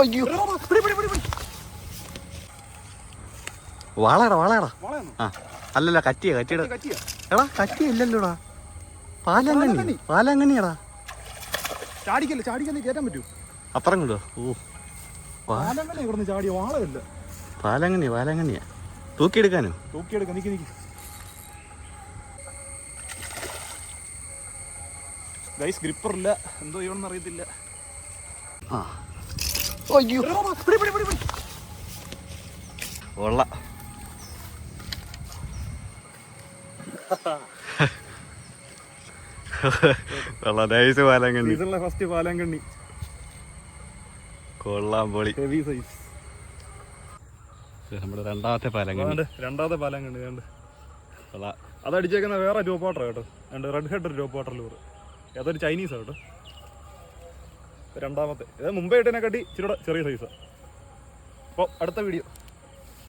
അയ്യോ. വാളാടാ ആ അല്ലല്ല കറ്റിയ കറ്റിയുടെ എടാ കറ്റി ഇല്ലല്ലോടാ. പാലങ്ങനെ പാലങ്ങനെയാടാ ചാടിക്കല്ലേ ചാടിക്കല്ലേ കയറ്റാൻ പറ്റൂ. അപ്പുറം കൊണ്ടോ ഓ പാലങ്ങനെ ഇവിടുന്ന് ചാടിയ? വാളമില്ല പാലങ്കണ്ണി പാലങ്കണ്ണിയാ തൂക്കിയെടുക്കാനോ? തൂക്കിയെടുക്ക നിക്ക് നിക്ക്. ഗൈസ് ഗ്രിപ്പർ ഇല്ല എന്തോ ചെയ്യണമെന്ന് അറിയത്തില്ല. ആ. കൊള്ളാം. നൈസ് പാലങ്കണ്ണി. ഫസ്റ്റ് പാലാങ്കണ്ണി. കൊള്ളാം പൊളി. ഹെവി സൈസ് നമ്മുടെ രണ്ടാമത്തെ പാലങ്കണ്ണി. രണ്ടാമത്തെ പാലങ്കണ്ണി വേണ്ട കൊള്ളാം. അത് അടിച്ചേക്കുന്ന വേറെ ടോപ്പ് വാട്ടർ കേട്ടോ. രണ്ട് red head top water lure അതൊരു ചൈനീസ് കേട്ടോ. രണ്ടാമത്തെ. ഇത് മുമ്പേ ഇട്ടതിനെക്കാട്ടി ഇച്ചിരി ചെറിയ സൈസാണ് അപ്പോൾ അടുത്ത വീഡിയോ